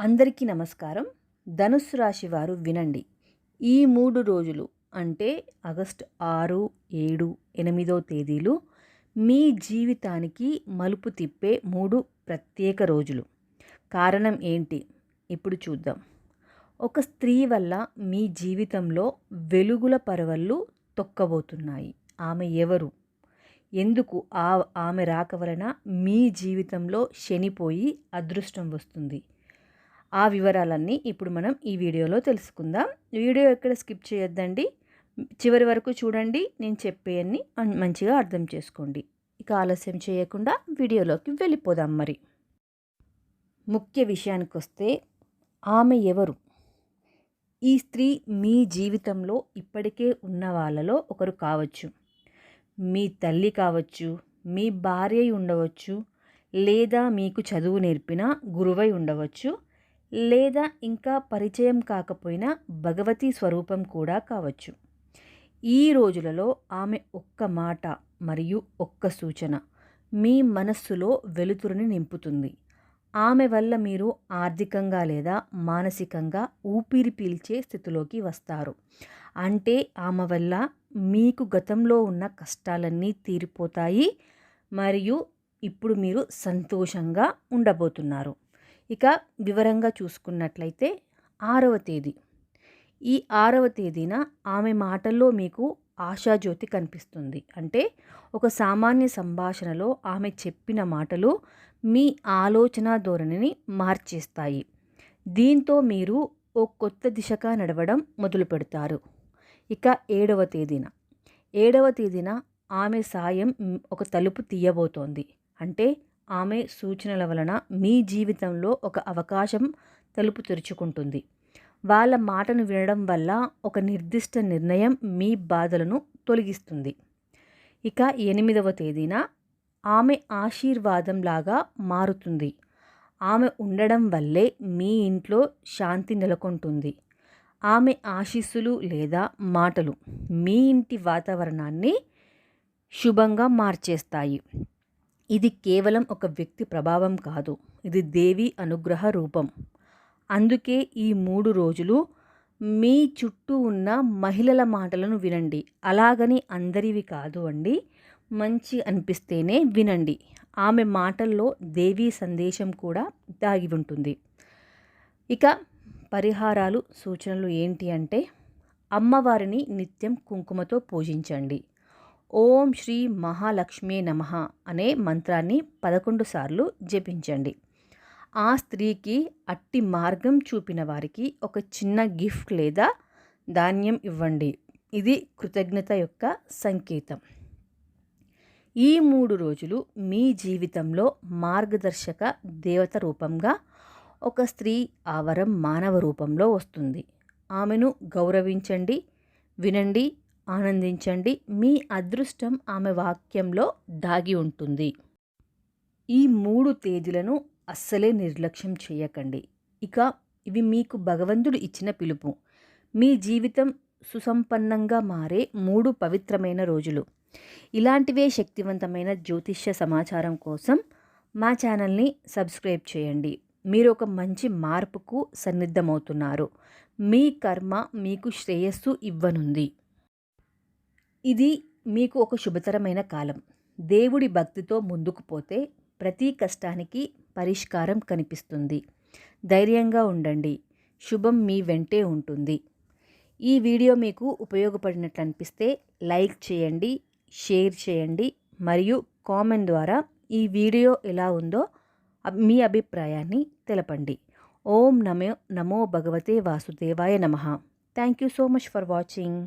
అందరికీ నమస్కారం. ధనుస్సు రాశి వారు వినండి. ఈ మూడు రోజులు అంటే ఆగస్ట్ ఆరు ఏడు ఎనిమిదో తేదీలు మీ జీవితానికి మలుపు తిప్పే మూడు ప్రత్యేక రోజులు. కారణం ఏంటి? ఇప్పుడు చూద్దాం. ఒక స్త్రీ వల్ల మీ జీవితంలో వెలుగుల పరవళ్ళు తొక్కబోతున్నాయి. ఆమె ఎవరు? ఎందుకు ఆ ఆమె రాక వలన మీ జీవితంలో శనిపోయి అదృష్టం వస్తుంది? ఆ వివరాలన్నీ ఇప్పుడు మనం ఈ వీడియోలో తెలుసుకుందాం. వీడియో ఎక్కడ స్కిప్ చేయొద్దండి. చివరి వరకు చూడండి. నేను చెప్పేయన్ని మంచిగా అర్థం చేసుకోండి. ఇక ఆలస్యం చేయకుండా వీడియోలోకి వెళ్ళిపోదాం మరి. ముఖ్య విషయానికి వస్తే ఆమె ఎవరు? ఈ స్త్రీ మీ జీవితంలో ఇప్పటికే ఉన్న వాళ్ళలో ఒకరు కావచ్చు. మీ తల్లి కావచ్చు మీ భార్య ఉండవచ్చు లేదా మీకు చదువు నేర్పిన గురువై ఉండవచ్చు లేదా ఇంకా పరిచయం కాకపోయినా భగవతి స్వరూపం కూడా కావచ్చు. ఈ రోజులలో ఆమె ఒక్క మాట మరియు ఒక్క సూచన మీ మనస్సులో వెలుతురుని నింపుతుంది. ఆమె వల్ల మీరు ఆర్థికంగా లేదా మానసికంగా ఊపిరి పీల్చే స్థితిలోకి వస్తారు. అంటే ఆమె వల్ల మీకు గతంలో ఉన్న కష్టాలన్నీ తీరిపోతాయి మరియు ఇప్పుడు మీరు సంతోషంగా ఉండబోతున్నారు. ఇక వివరంగా చూసుకున్నట్లయితే ఆరవ తేదీ. ఈ ఆరవ తేదీన ఆమె మాటల్లో మీకు ఆశాజ్యోతి కనిపిస్తుంది. అంటే ఒక సామాన్య సంభాషణలో ఆమె చెప్పిన మాటలు మీ ఆలోచన ధోరణిని మార్చేస్తాయి. దీంతో మీరు ఓ కొత్త దిశగా నడవడం మొదలు పెడతారు. ఇక ఏడవ తేదీన. ఏడవ తేదీన ఆమె సాయం ఒక తలుపు తీయబోతోంది. అంటే ఆమె సూచనల వలన మీ జీవితంలో ఒక అవకాశం తలుపు తెరుచుకుంటుంది. వాళ్ళ మాటను వినడం వల్ల ఒక నిర్దిష్ట నిర్ణయం మీ బాధలను తొలగిస్తుంది. ఇక ఎనిమిదవ తేదీన ఆమె ఆశీర్వాదం లాగా మారుతుంది. ఆమె ఉండడం వల్లే మీ ఇంట్లో శాంతి నెలకొంటుంది. ఆమె ఆశీస్సులు లేదా మాటలు మీ ఇంటి వాతావరణాన్ని శుభంగా మార్చేస్తాయి. ఇది కేవలం ఒక వ్యక్తి ప్రభావం కాదు. ఇది దేవి అనుగ్రహ రూపం. అందుకే ఈ మూడు రోజులు మీ చుట్టూ ఉన్న మహిళల మాటలను వినండి. అలాగని అందరివి కాదు అండి. మంచి అనిపిస్తేనే వినండి. ఆమె మాటల్లో దేవీ సందేశం కూడా దాగి ఉంటుంది. ఇక పరిహారాలు సూచనలు ఏంటి అంటే అమ్మవారిని నిత్యం కుంకుమతో పూజించండి. ఓం శ్రీ మహాలక్ష్మి నమ అనే మంత్రాన్ని పదకొండు సార్లు జపించండి. ఆ స్త్రీకి అట్టి మార్గం చూపిన వారికి ఒక చిన్న గిఫ్ట్ లేదా ధాన్యం ఇవ్వండి. ఇది కృతజ్ఞత యొక్క సంకేతం. ఈ మూడు రోజులు మీ జీవితంలో మార్గదర్శక దేవత రూపంగా ఒక స్త్రీ ఆవరం మానవ రూపంలో వస్తుంది. ఆమెను గౌరవించండి వినండి ఆనందించండి. మీ అదృష్టం ఆమె వాక్యంలో దాగి ఉంటుంది. ఈ మూడు తేదీలను అస్సలే నిర్లక్ష్యం చేయకండి. ఇక ఇవి మీకు భగవంతుడు ఇచ్చిన పిలుపు. మీ జీవితం సుసంపన్నంగా మారే మూడు పవిత్రమైన రోజులు. ఇలాంటివే శక్తివంతమైన జ్యోతిష్య సమాచారం కోసం మా ఛానల్ని సబ్స్క్రైబ్ చేయండి. మీరు ఒక మంచి మార్పుకు సన్నిద్ధమవుతున్నారు. మీ కర్మ మీకు శ్రేయస్సు ఇవ్వనుంది. ఇది మీకు ఒక శుభతరమైన కాలం. దేవుడి భక్తితో ముందుకు పోతే ప్రతి కష్టానికి పరిష్కారం కనిపిస్తుంది. ధైర్యంగా ఉండండి. శుభం మీ వెంటే ఉంటుంది. ఈ వీడియో మీకు ఉపయోగపడినట్లు అనిపిస్తే లైక్ చేయండి షేర్ చేయండి మరియు కామెంట్ ద్వారా ఈ వీడియో ఎలా ఉందో మీ అభిప్రాయాన్ని తెలపండి. ఓం నమో నమో భగవతే వాసుదేవాయ నమ. Thank you so much for watching